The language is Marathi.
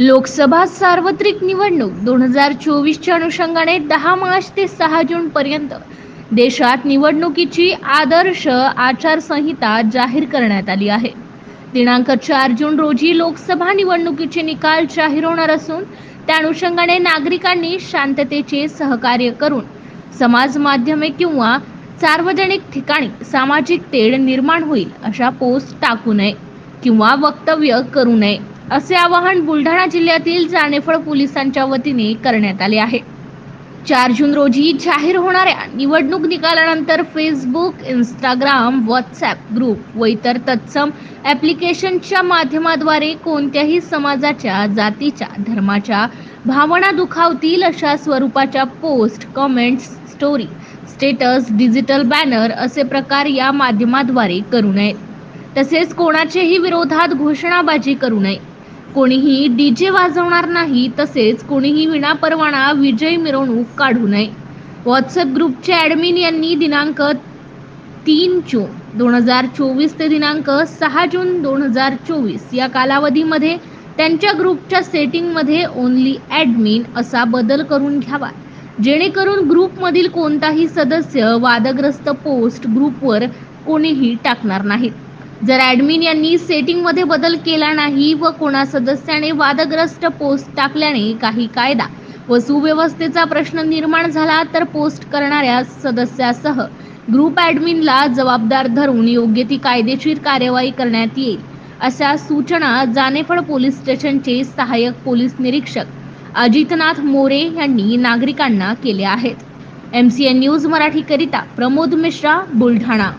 लोकसभा सार्वत्रिक निवडणूक दोन हजार चोवीसच्या अनुषंगाने दहा मार्च ते सहा जून पर्यंत देशात निवडणुकीची आदर्श आचारसंहिता जाहीर करण्यात आली आहे. दिनांक चार जून रोजी लोकसभा निवडणुकीचे निकाल जाहीर होणार असून त्या अनुषंगाने नागरिकांनी शांततेचे सहकार्य करून समाज माध्यमे किंवा सार्वजनिक ठिकाणी सामाजिक तेढ निर्माण होईल अशा पोस्ट टाकू नये किंवा वक्तव्य करू नये. असे आवाहन बुलढाणा जिल्ह्यातील जानेफळ पोलिसांच्या वतीने करण्यात आले आहे. चार जून रोजी जाहीर होणाऱ्या निवडणूक निकालानंतर फेसबुक इंस्टाग्राम व्हॉट्सॲप ग्रुप व इतर तत्सम ॲप्लिकेशनच्या माध्यमाद्वारे कोणत्याही समाजाच्या जातीच्या धर्माच्या भावना दुखावतील अशा स्वरूपाच्या post comments story status digital banner असे प्रकार या माध्यमाद्वारे करू नयेत तसेच कोणाचेही विरोधात घोषणाबाजी करू नये. कोणीही डीजे वाजवणार नाही तसेच कोणीही विनापरवाना विजय मिरवणूक काढू नये. व्हॉट्सअप ग्रुपचे ॲडमिन यांनी दिनांक तीन जून दोन हजार चोवीस ते दिनांक सहा जून दोन हजार चोवीस या कालावधीमध्ये त्यांच्या ग्रुपच्या सेटिंगमध्ये ओनली ॲडमिन असा बदल करून घ्यावा. जेणेकरून ग्रुपमधील कोणताही सदस्य वादग्रस्त पोस्ट ग्रुपवर कोणीही टाकणार नाहीत. जर ॲडमिन यांनी सेटिंगमध्ये बदल केला नाही व कोणा सदस्याने वादग्रस्त पोस्ट टाकल्याने काही कायदा व सुव्यवस्थेचा प्रश्न निर्माण झाला तर पोस्ट करणाऱ्या सदस्यासह ग्रुप ॲडमिनला जबाबदार धरून योग्य ती कायदेशीर कार्यवाही करण्यात येईल अशा सूचना जानेफळ पोलीस स्टेशनचे सहाय्यक पोलीस निरीक्षक अजितनाथ मोरे यांनी नागरिकांना केल्या आहेत. एम सी एन न्यूज मराठीकरिता प्रमोद मिश्रा बुलढाणा.